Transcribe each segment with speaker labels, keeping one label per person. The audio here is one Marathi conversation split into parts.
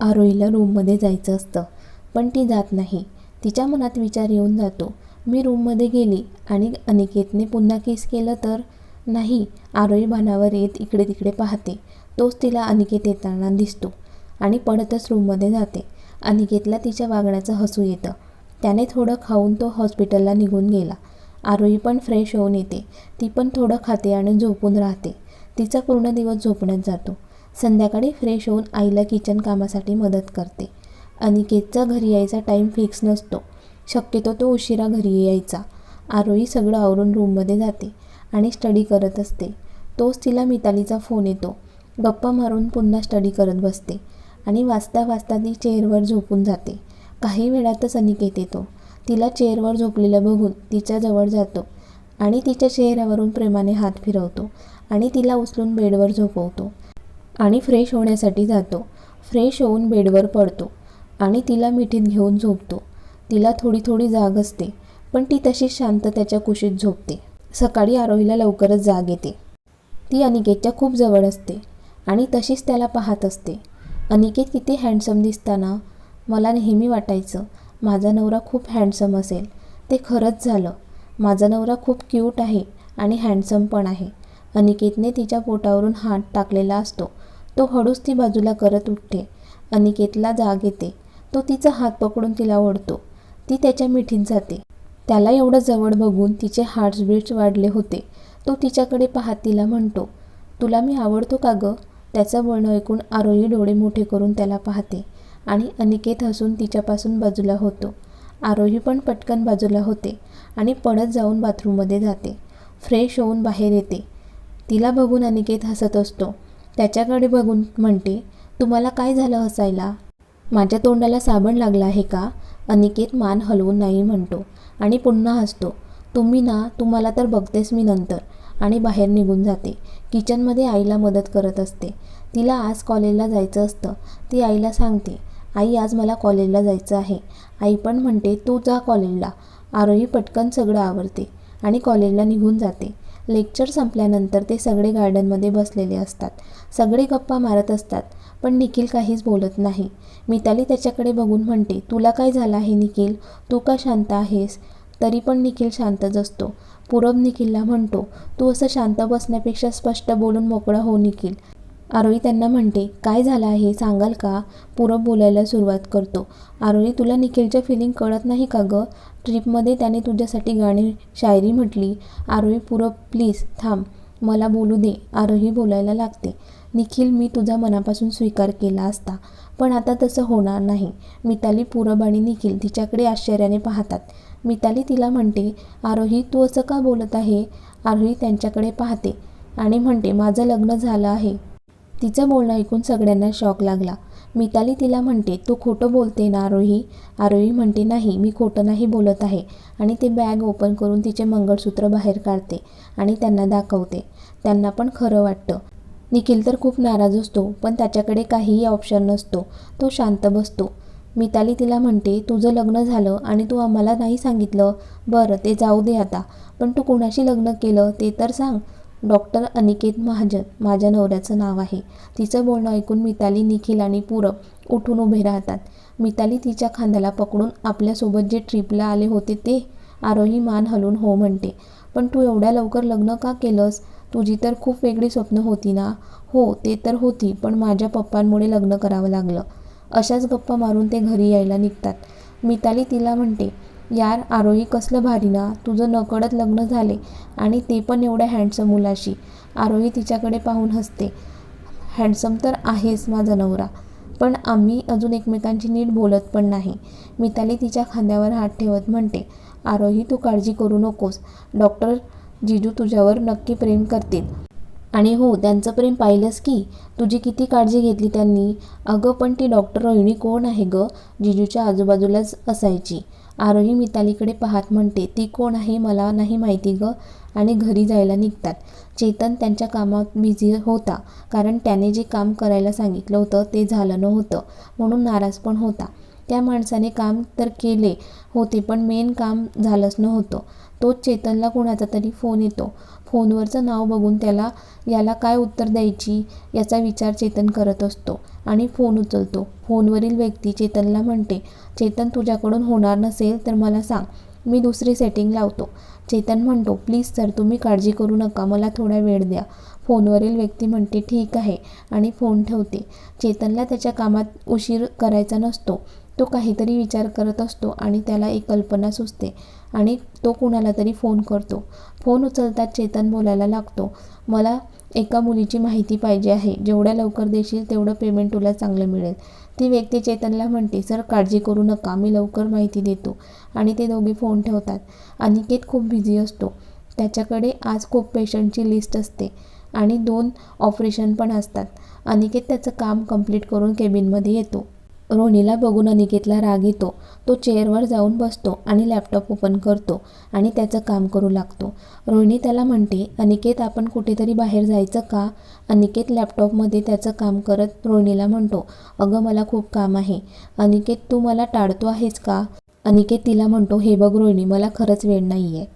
Speaker 1: आरोहीला रूममध्ये जायचं असतं. पण ती जात नाही. तिच्या मनात विचार येऊन जातो मी रूममध्ये गेली आणि अनिकेतने पुन्हा केस केलं तर? नाही आरोही भानावर येत इकडे तिकडे पाहते. तोच तिला अनिकेत येताना दिसतो आणि पडतच रूममध्ये जाते. अनिकेतला तिच्या वागण्याचं हसू येतं. त्याने थोडं खाऊन तो हॉस्पिटलला निघून गेला. आरोही पण फ्रेश होऊन येते. ती पण थोडं खाते आणि झोपून राहते. तिचा पूर्ण दिवस झोपण्यात जातो. संध्याकाळी फ्रेश होऊन आईला किचन कामासाठी मदत करते. अनिकेतचा घरी यायचा टाईम फिक्स नसतो. शक्यतो तो उशिरा घरी यायचा. आरोही सगळं आवरून रूममध्ये जाते आणि स्टडी करत असते. तोच तिला मितालीचा फोन येतो. गप्पा मारून पुन्हा स्टडी करत बसते आणि वाचता वाचता ती चेअरवर झोपून जाते. काही वेळातच अनिकेत येतो. तिला चेअरवर झोपलेलं बघून तिच्याजवळ जातो आणि तिच्या चेहऱ्यावरून प्रेमाने हात फिरवतो आणि तिला उचलून बेडवर झोपवतो. आणि फ्रेश होण्यासाठी जातो. फ्रेश होऊन बेडवर पडतो आणि तिला मिठीत घेऊन झोपतो. तिला थोडी थोडी जाग असते पण ती तशीच शांत त्याच्या कुशीत झोपते. सकाळी आरोहीला लवकरच जाग येते. ती अनिकेतच्या खूप जवळ असते आणि तशीच त्याला पाहत असते. अनिकेत किती हँडसम दिसताना मला नेहमी वाटायचं माझा नवरा खूप हँडसम असेल. ते खरंच झालं. माझा नवरा खूप क्यूट आहे आणि हँडसम पण आहे. अनिकेतने तिच्या पोटावरून हात टाकलेला असतो. तो हळूच ती बाजूला करत उठते. अनिकेतला जाग येते. तो तिचा हात पकडून तिला ओढतो. ती त्याच्या मिठीत जाते. त्याला एवढं जवळ बघून तिचे हार्टबीट्स वाढले होते. तो तिच्याकडे पाहत तिला म्हणतो तुला मी आवडतो का गं? त्याचं बोलणं ऐकून आरोही डोळे मोठे करून त्याला पाहते आणि अनिकेत हसून तिच्यापासून बाजूला होतो. आरोही पण पटकन बाजूला होते आणि पडत जाऊन बाथरूममध्ये जाते. फ्रेश होऊन बाहेर येते. तिला बघून अनिकेत हसत असतो. त्याच्याकडे बघून म्हणते तुम्हाला काय झालं हसायला? माझ्या तोंडाला साबण लागला आहे का? अनिकेत मान हलवून नाही म्हणतो आणि पुन्हा हसतो. तुम्ही ना तुम्हाला तर बघतेस मी नंतर. आणि बाहेर निघून जाते. किचनमध्ये आईला मदत करत असते. तिला आज कॉलेजला जायचं असतं. ती आईला सांगते आई आज मला कॉलेजला जायचं आहे. आई पण म्हणते तू जा कॉलेजला. आरोही पटकन सगळं आवरते आणि कॉलेजला निघून जाते. लेक्चर संपल्यानंतर ते सगळे गार्डनमध्ये बसलेले असतात. सगळे गप्पा मारत असतात पण निखिल काहीच बोलत नाही. मिताली त्याच्याकडे बघून म्हणते तुला काय झालं आहे निखिल? तू का शांत आहेस? तरी पण निखिल शांतच असतो. पूरब निखिलला म्हणतो तू असं शांत बसण्यापेक्षा स्पष्ट बोलून मोकळा हो निखिल. आरोही त्यांना म्हणते काय झालं आहे? सांगाल का? पूरब बोलायला सुरुवात करतो. आरोही तुला निखिलच्या फिलिंग कळत नाही का गं? ट्रिपमध्ये त्याने तुझ्यासाठी गाणी शायरी म्हटली. आरोही पूरब प्लीज थांब. मला बोलू दे. आरोही बोलायला लागते. निखिल मी तुझा मनापासून स्वीकार केला असता पण आता तसं होणार नाही. मिताली पूरब आणि निखिल तिच्याकडे आश्चर्याने पाहतात. मिताली तिला म्हणते आरोही तू असं का बोलत आहे? आरोही त्यांच्याकडे पाहते आणि म्हणते माझं लग्न झालं आहे. तिचं बोलणं ऐकून सगळ्यांना शॉक लागला. मिताली तिला म्हणते तू खोटं बोलते ना आरोही? आरोही म्हणते नाही मी खोटं नाही बोलत आहे. आणि ते बॅग ओपन करून तिचे मंगळसूत्र बाहेर काढते आणि त्यांना दाखवते. त्यांना पण खरं वाटतं. निखिल तर खूप नाराज असतो पण त्याच्याकडे काहीही ऑप्शन नसतो. तो शांत बसतो. मिताली तिला म्हणते तुझं लग्न झालं आणि तू आम्हाला नाही सांगितलं? बरं ते जाऊ दे आता. पण तू कोणाशी लग्न केलं ते तर सांग. डॉक्टर अनिकेत महाजन माझ्या नवऱ्याचं नाव आहे. तिचं बोलणं ऐकून मिताली निखिल आणि पूरब उठून उभे राहतात. मिताली तिच्या खांद्याला पकडून आपल्यासोबत जे ट्रिपला आले होते ते आरोही मान हलवून हो म्हणते. पण तू एवढ्या लवकर लग्न का केलंस? तुझी तर खूप वेगळी स्वप्न होती ना? हो ते तर होती पण माझ्या पप्पांमुळे लग्न करावं लागलं. अशाच गप्पा मारून ते घरी यायला निघतात. मिताली तिला म्हणते यार आरोही कसलं भारी ना. तुझं नकळत लग्न झाले आणि ते पण एवढ्या हँडसम मुलाशी. आरोही तिच्याकडे पाहून हसते. हँडसम तर आहेच माझा नवरा. पण आम्ही अजून एकमेकांची नीट बोलत पण नाही. मिताली तिच्या खांद्यावर हात ठेवत म्हणते आरोही तू काळजी करू नकोस. डॉक्टर जिजू तुझ्यावर नक्की प्रेम करतील. आणि हो त्यांचं प्रेम पाहिलंस की? तुझी किती काळजी घेतली त्यांनी? अगं पण ती डॉक्टर रोहिणी कोण आहे गं? जिजूच्या आजूबाजूलाच असायची. आरोही मितालीकडे पाहत म्हणते ती कोण आहे मला नाही माहिती गं. आणि घरी जायला निघतात. चेतन त्यांच्या कामात बिझी होता कारण त्याने जे काम करायला सांगितलं होतं ते झालं नव्हतं म्हणून नाराज पण होता. त्या माणसाने काम तर केले होते पण मेन काम झालंच नव्हतं. तोच चेतनला कुणाचा तरी फोन येतो. फोनवरचं नाव बघून त्याला याला काय उत्तर द्यायची याचा विचार चेतन करत असतो आणि फोन उचलतो. फोनवरील व्यक्ती चेतनला म्हणते चेतन तुझ्याकडून होणार नसेल तर मला सांग मी दुसरी सेटिंग लावतो. चेतन म्हणतो प्लीज सर तुम्ही काळजी करू नका मला थोडा वेळ द्या. फोनवरील व्यक्ती म्हणते ठीक आहे आणि फोन ठेवते. चेतनला त्याच्या कामात उशीर करायचा नसतो तो काहीतरी विचार करत असतो आणि त्याला एक कल्पना सुचते. आणि तो कुणाला तरी फोन करतो. फोन उचलताच चेतन बोलायला लागतो. मला एका मुलीची माहिती पाहिजे आहे. जेवढ्या लवकर देशील तेवढं पेमेंट तुला चांगलं मिळेल. ती व्यक्ती चेतनला म्हणते सर काळजी करू नका. मी लवकर माहिती देतो. आणि ते दोघे फोन ठेवतात. अनिकेत खूप बिझी असतो. त्याच्याकडे आज खूप पेशंटची लिस्ट असते आणि दोन ऑपरेशन पण असतात. अनिकेत त्याचं काम कंप्लीट करून केबिनमध्ये येतो. रोहिणीला बघून अनिकेतला राग येतो. तो चेअरवर जाऊन बसतो आणि लॅपटॉप ओपन करतो आणि त्याचं काम करू लागतो. रोहिणी त्याला म्हणते अनिकेत आपण कुठेतरी बाहेर जायचं का? अनिकेत लॅपटॉपमध्ये त्याचं काम करत रोहिणीला म्हणतो अगं मला खूप काम आहे. अनिकेत तू मला टाळतो आहेस का? अनिकेत तिला म्हणतो हे बघ रोहिणी मला खरंच वेळ नाही आहे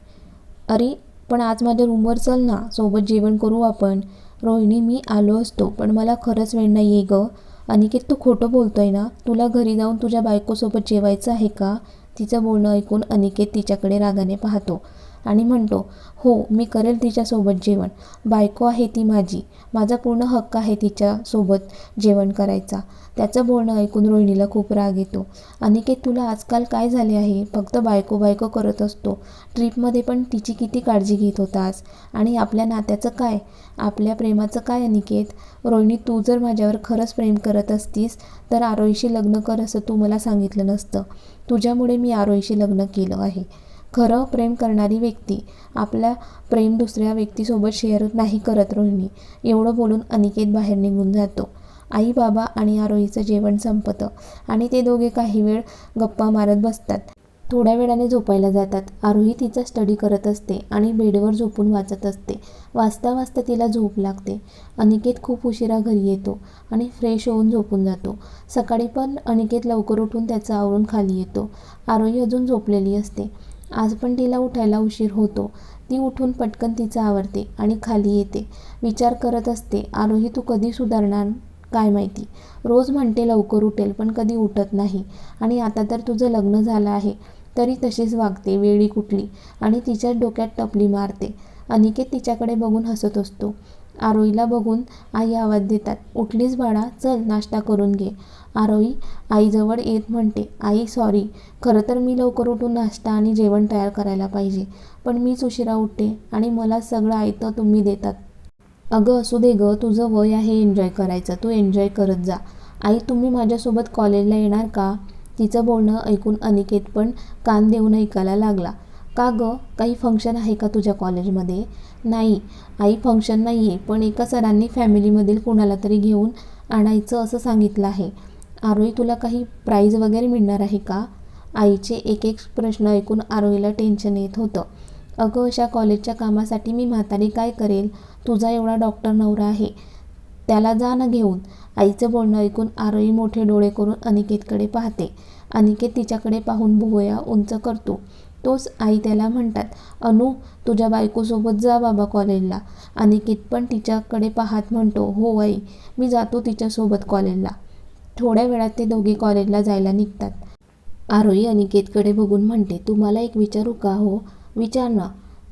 Speaker 1: अरे पण आज माझ्या रूमवर चल ना सोबत जेवण करू आपण. रोहिणी मी आलो असतो पण मला खरंच वेळ नाही आहे गं. अनिकेत तू खोटं बोलतोय ना? तुला घरी जाऊन तुझ्या बायकोसोबत जेवायचं आहे का? तिचं बोलणं ऐकून अनिकेत तिच्याकडे रागाने पाहतो. आणि म्हणतो हो मी करेल तिच्यासोबत जेवण. बायको आहे ती माझी. माझा पूर्ण हक्क आहे तिच्यासोबत जेवण करायचा. त्याचं बोलणं ऐकून रोहिणीला खूप राग येतो. अनिकेत तुला आजकाल काय झाले आहे? फक्त बायको बायको करत असतो. ट्रीपमध्ये पण तिची किती काळजी घेत होतास आणि आपल्या नात्याचं काय? आपल्या प्रेमाचं काय अनिकेत? रोहिणी तू जर माझ्यावर खरंच प्रेम करत असतीस तर आरोहीशी लग्न कर असं तू मला सांगितलं नसतं. तुझ्यामुळे मी आरोहीशी लग्न केलं आहे. खरं प्रेम करणारी व्यक्ती. आपला प्रेम दुसऱ्या व्यक्तीसोबत शेअर नाही करत रोहिणी. एवढं बोलून अनिकेत बाहेर निघून जातो. आई बाबा आणि आरोहीचं जेवण संपतं आणि ते दोघे काही वेळ गप्पा मारत बसतात. थोड्या वेळाने झोपायला जातात. आरोही तिचा स्टडी करत असते आणि बेडवर झोपून वाचत असते. वाचता वाचता तिला झोप लागते. अनिकेत खूप उशिरा घरी येतो आणि फ्रेश होऊन झोपून जातो. सकाळी पण अनिकेत लवकर उठून त्याचं आवरून खाली येतो. आरोही अजून झोपलेली असते. आज पण तिला उठायला उशीर होतो. ती उठून पटकन तिचं आवरते आणि खाली येते. विचार करत असते आरोही तू कधी सुधारणार काय माहिती? रोज म्हणते लवकर उठेल पण कधी उठत नाही. आणि आता तर तुझं लग्न झालं आहे. तरी तशीच वागते वेळी कुठली. आणि तिच्या डोक्यात टपली मारते. अनिकेत तिच्याकडे बघून हसत असतो. आरोईला बघून आई आवाज देतात उठलीस बाळा चल नाश्ता करून घे. आरोई आईजवळ येत म्हणते आई सॉरी खरं तर मी लवकर उठून नाश्ता आणि जेवण तयार करायला पाहिजे. पण मीच उशिरा उठते आणि मला सगळं ऐकतं तुम्ही देतात. अगं असू दे गं तुझं वय आहे एन्जॉय करायचं. तू एन्जॉय करत जा. आई तुम्ही माझ्यासोबत कॉलेजला येणार का? तिचं बोलणं ऐकून अनिकेत पण कान देऊन ऐकायला लागला. का गं? काही फंक्शन आहे का तुझ्या कॉलेजमध्ये नाही. आई फंक्शन नाही आहे पण एका सरांनी फॅमिलीमधील कोणाला तरी घेऊन आणायचं असं सांगितलं आहे. आरोही तुला काही प्राईज वगैरे मिळणार आहे का? आईचे एक एक प्रश्न ऐकून आरोहीला टेन्शन येत होतं. अगं अशा कॉलेजच्या कामासाठी मी म्हातारी काय करेल? तुझा एवढा डॉक्टर नवरा आहे. त्याला जा ना घेऊन. आईचं बोलणं ऐकून आरोही मोठे डोळे करून अनिकेतकडे पाहते. अनिकेत तिच्याकडे पाहून भुवया उंच करतो. तोच आई त्याला म्हणतात अनु तुझ्या बायकोसोबत जा बाबा कॉलेजला अनिकेत पण तिच्याकडे पाहत म्हणतो हो आई मी जातो तिच्यासोबत कॉलेजला थोड्या वेळात ते दोघे कॉलेजला जायला निघतात. आरोही अनिकेतकडे बघून म्हणते तुम्हाला एक विचारू का हो? विचार ना.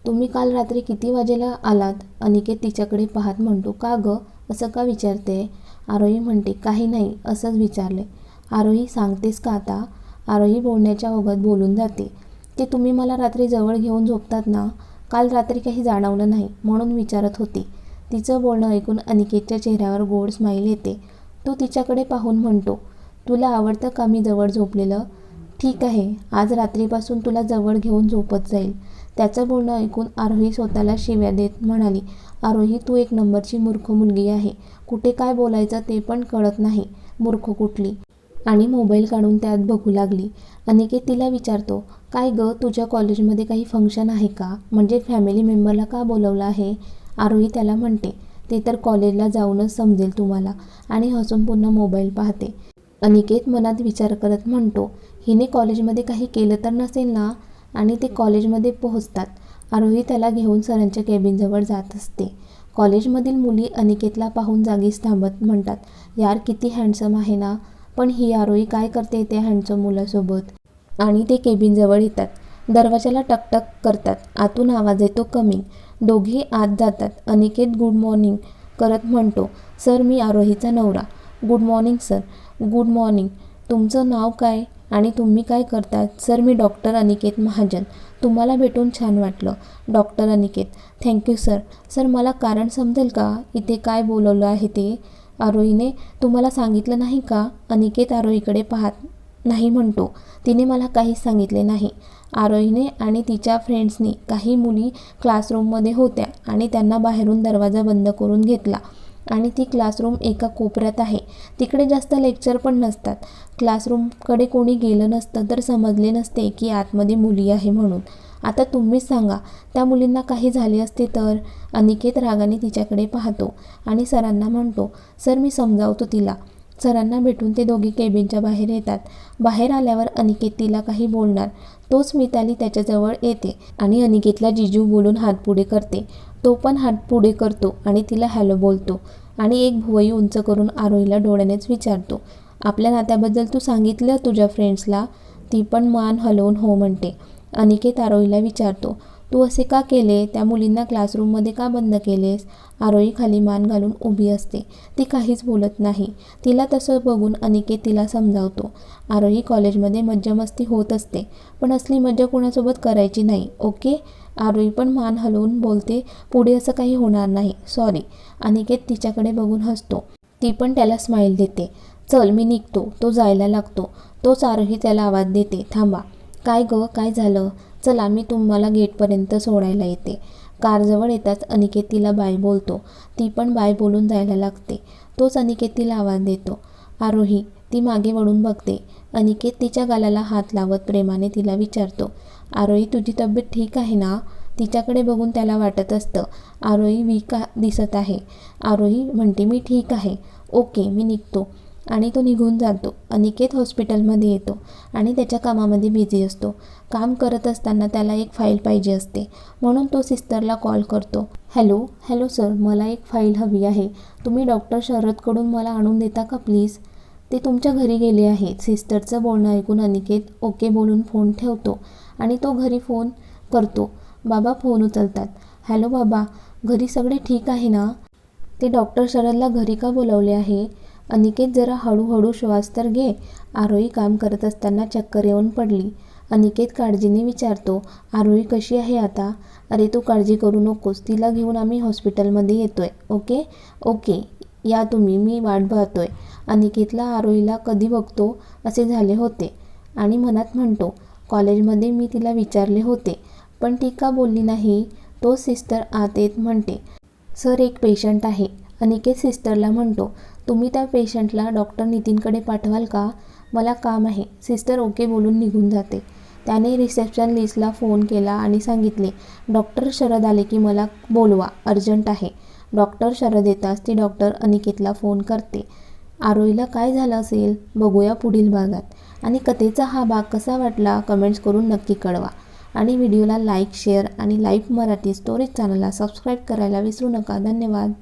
Speaker 1: तुम्ही काल रात्री किती वाजेला आलात? अनिकेत तिच्याकडे पाहत म्हणतो का गं? असं का विचारते? आरोही म्हणते काही नाही असंच विचारले आरोही सांगतेस का आता? आरोही बोलण्याच्या ओघात बोलून जाते. ते तुम्ही मला रात्री जवळ घेऊन झोपतात ना? काल रात्री काही जाणवलं नाही म्हणून विचारत होती. तिचं बोलणं ऐकून अनिकेतच्या चेहऱ्यावर गोड स्माईल येते. तो तिच्याकडे पाहून म्हणतो तुला आवडतं का मी जवळ झोपलेलं? ठीक आहे आज रात्रीपासून तुला जवळ घेऊन झोपत जाईल. त्याचं बोलणं ऐकून आरोही स्वतःला शिव्या देत म्हणाली आरोही तू एक नंबरची मूर्ख मुलगी आहे. कुठे काय बोलायचं ते पण कळत नाही. मूर्ख कुठली? आणि मोबाईल काढून त्यात बघू लागली. अनिकेत तिला विचारतो काय गं तुझ्या कॉलेजमध्ये काही फंक्शन आहे का? म्हणजे फॅमिली मेंबरला का बोलवलं आहे? आरोही त्याला म्हणते ते तर कॉलेजला जाऊनच समजेल तुम्हाला. आणि हसून पुन्हा मोबाईल पाहते. अनिकेत मनात विचार करत म्हणतो हिने कॉलेजमध्ये काही केलं तर नसेल ना? आणि ते कॉलेजमध्ये पोहोचतात. आरोही त्याला घेऊन सरांच्या केबिनजवळ जात असते. कॉलेजमधील मुली अनिकेतला पाहून जागीच थांबत म्हणतात यार किती हँडसम आहे ना? पण ही आरोही काय करते त्या हँडसम मुलासोबत? आणि ते केबिनजवळ येतात. दरवाजाला टकटक करतात. आतून आवाज येतो कमी. दोघी आत जातात. अनिकेत गुड मॉर्निंग करत म्हणतो सर मी आरोहीचा नवरा. Good morning sir. Good morning. तुमचं नाव काय आणि तुम्ही काय करतात? सर मी डॉक्टर अनिकेत महाजन. तुम्हाला भेटून छान वाटलं. Doctor Aniket thank you sir. Sir मला कारण समजेल का? इथे काय बोलवलं आहे ते? आरोहीने तुम्हाला सांगितलं नाही का? अनिकेत आरोहीकडे पाहत नाही म्हणतो. तिने मला काहीच सांगितले नाही. आरोहीने आणि तिच्या फ्रेंड्सनी काही मुली क्लासरूममध्ये होत्या आणि त्यांना बाहेरून दरवाजा बंद करून घेतला. आणि ती क्लासरूम एका कोपऱ्यात आहे. तिकडे जास्त लेक्चर पण नसतात. क्लासरूमकडे कोणी गेलं नसतं तर समजले नसते की आतमध्ये मुली आहे म्हणून. आता तुम्हीच सांगा. त्या मुलींना काही झाले असते तर? अनिकेत रागाने तिच्याकडे पाहतो आणि सरांना म्हणतो सर मी समजावतो तिला. सरांना भेटून ते दोघे केबिनच्या बाहेर येतात. बाहेर आल्यावर अनिकेत तिला काही बोलणार. तोच मिताली त्याच्याजवळ येते आणि अनिकेतला जिजू बोलून हात पुढे करते. तो पण हात पुढे करतो आणि तिला हॅलो बोलतो आणि एक भुवई उंच करून आरोहीला डोळ्यानेच विचारतो आपल्या नात्याबद्दल तू सांगितलं तुझ्या फ्रेंड्सला ती पण मान हलवून हो म्हणते. अनिकेत आरोहीला विचारतो तू असे का केले? त्या मुलींना क्लासरूममध्ये का बंद केलेस? आरोही खाली मान घालून उभी असते. ती काहीच बोलत नाही. तिला तसं बघून अनिकेत तिला समजावतो. आरोही कॉलेजमध्ये मज्जामस्ती होत असते पण असली मज्जा कोणासोबत करायची नाही ओके? आरोही पण मान हलवून बोलते पुढे असं काही होणार नाही सॉरी. अनिकेत तिच्याकडे बघून हसतो. ती पण त्याला स्माईल देते. चल मी निघतो. तो जायला लागतो. तोच आरोही त्याला आवाज देते. थांबा. काय गं? काय झालं? चला मी तुम्हाला गेटपर्यंत सोडायला येते. कारजवळ येताच अनिकेत तिला बाय बोलतो. ती पण बाय बोलून जायला लागते. तोच अनिकेत तिला आवाज देतो. आरोही ती मागे वळून बघते. अनिकेत तिच्या गालाला हात लावत प्रेमाने तिला विचारतो. आरोही तुझी तब्येत ठीक आहे ना? तिच्याकडे बघून त्याला वाटत असतं. आरोही वीक दिसत आहे. आरोही म्हणते मी ठीक आहे. ओके मी निघतो. आणि तो निघून जातो. अनिकेत हॉस्पिटलमध्ये येतो आणि त्याच्या कामामध्ये बिझी असतो. काम करत असताना त्याला एक फाईल पाहिजे असते. म्हणून तो सिस्टरला कॉल करतो. हॅलो हॅलो सर मला एक फाईल हवी आहे. तुम्ही डॉक्टर शरदकडून मला आणून देता का प्लीज? ते तुमच्या घरी गेले आहेत सिस्टरचं बोलणं ऐकून अनिकेत ओके बोलून फोन ठेवतो आणि तो घरी फोन करतो. बाबा फोन उचलतात. हॅलो बाबा घरी सगळे ठीक आहे ना? ते डॉक्टर शरदला घरी का बोलवले आहे? अनिकेत जरा हळूहळू श्वास तर घे. आरोही काम करत असताना चक्कर येऊन पडली. अनिकेत काळजीने विचारतो आरोही कशी आहे आता? अरे तू काळजी करू नकोस. तिला घेऊन आम्ही हॉस्पिटलमध्ये येतोय. ओके? ओके. या तुम्ही. मी वाट पाहतोय अनिकेतला आरोहीला कधी बघतो? असे झाले होते. आणि मनात म्हणतो कॉलेजमध्ये मी तिला विचारले होते पण ती का बोलली नाही? तो सिस्टर आत येत म्हणते सर एक पेशंट आहे. अनिकेत सिस्टरला म्हणतो तुम्ही त्या पेशंटला डॉक्टर नितीनकडे पाठवाल का? मला काम आहे. सिस्टर ओके बोलून निघून जाते. त्याने रिसेप्शन लिस्टला फोन केला आणि सांगितले डॉक्टर शरद आले की मला बोलवा अर्जंट आहे. डॉक्टर शरद येताच ती डॉक्टर अनिकेतला फोन करते. आरोईला काय झालं असेल? बघूया पुढील भागात. आणि कथेचा हा भाग कसा वाटला? कमेंट्स करून नक्की कळवा. आणि व्हिडिओला लाईक शेअर आणि लाईव्ह मराठी स्टोरीज चॅनलला सबस्क्राईब करायला विसरू नका. धन्यवाद.